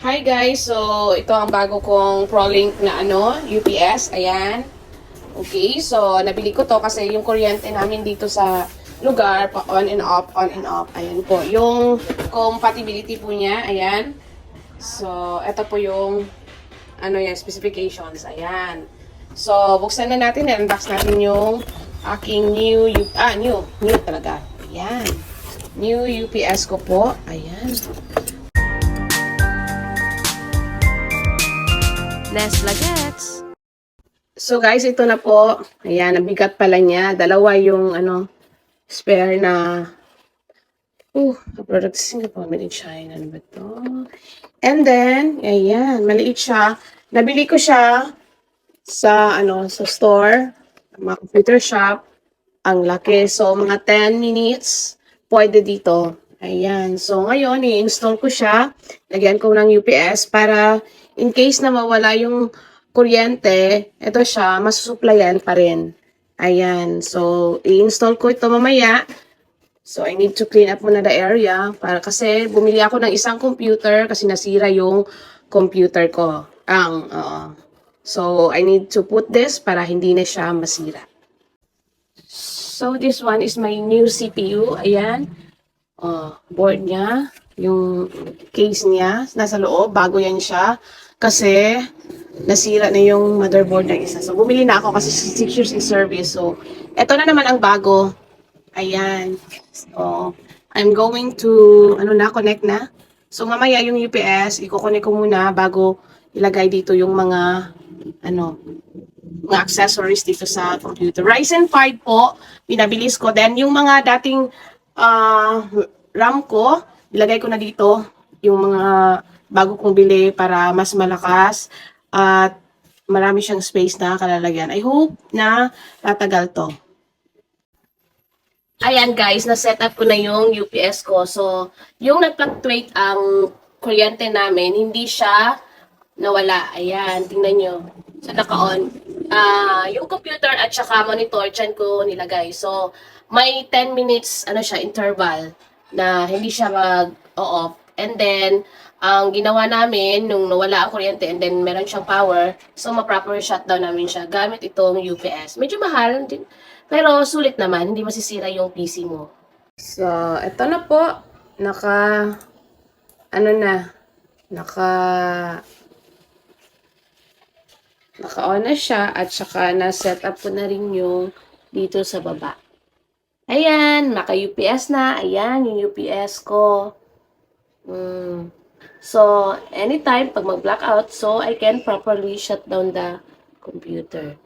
Hi guys, so ito ang bago kong ProLink na ano, UPS, ayan. Okay, so nabili ko to kasi yung kuryente namin dito sa lugar, pa on and off, on and off. Ayan po, yung compatibility po niya, ayan. So, ito po yung ano yan, specifications, ayan. So, buksan na natin, i-unbox natin yung aking new, U- ah, new, new talaga. Ayan. New UPS ko po, ayan. Les Vlogettes. So guys, ito na po. Ayan, nabigat pala niya. Dalawa yung ano, spare na uh, product Singapore made in China. Ano ba to? And then, ayan, maliit siya. Nabili ko siya sa ano, sa store, mga computer shop. Ang laki. So, mga 10 minutes, pwede dito. Ayan. So, ngayon, i-install ko siya. Lagyan ko ng UPS para in case na mawala yung kuryente, ito siya, masusuplayan pa rin. Ayan. So, i-install ko ito mamaya. So, I need to clean up muna the area para kasi bumili ako ng isang computer kasi nasira yung computer ko. Ang, oo. So, I need to put this para hindi na siya masira. So, this one is my new CPU. Ayan. Oh, board niya. Yung case niya. Nasa loob. Bago yan siya. Kasi, nasira na yung motherboard ng isa. So, bumili na ako kasi 6 years in service. So, eto na naman ang bago. Ayan. So, I'm going to, ano na, connect na. So, mamaya yung UPS, i-connect ko muna bago ilagay dito yung mga, ano, mga accessories dito sa computer. Ryzen 5 po, pinabilis ko. Then, yung mga dating ah, RAM ko, ilagay ko na dito yung mga bago kong bili para mas malakas at marami siyang space na kalalagyan. I hope na tatagal to. Ayan guys, na-set up ko na yung UPS ko. So, yung nag-fluctuate ang kuryente namin, hindi siya nawala. Ayan, tingnan nyo. So, naka-on. Ah, yung computer at saka monitor, dyan ko nilagay. So, may 10 minutes, ano siya, interval na hindi siya mag-off. And then, ang ginawa namin nung nawala ang kuryente and then meron siyang power, so ma-proper shutdown namin siya gamit itong UPS. Medyo mahal din, pero sulit naman, hindi masisira yung PC mo. So, eto na po. Naka, ano na, naka, naka-on na siya at saka na-set up ko na rin yung dito sa baba. Ayan, naka-UPS na. Ayan, yung UPS ko. Mm. So, anytime, pag mag-blackout, so I can properly shut down the computer.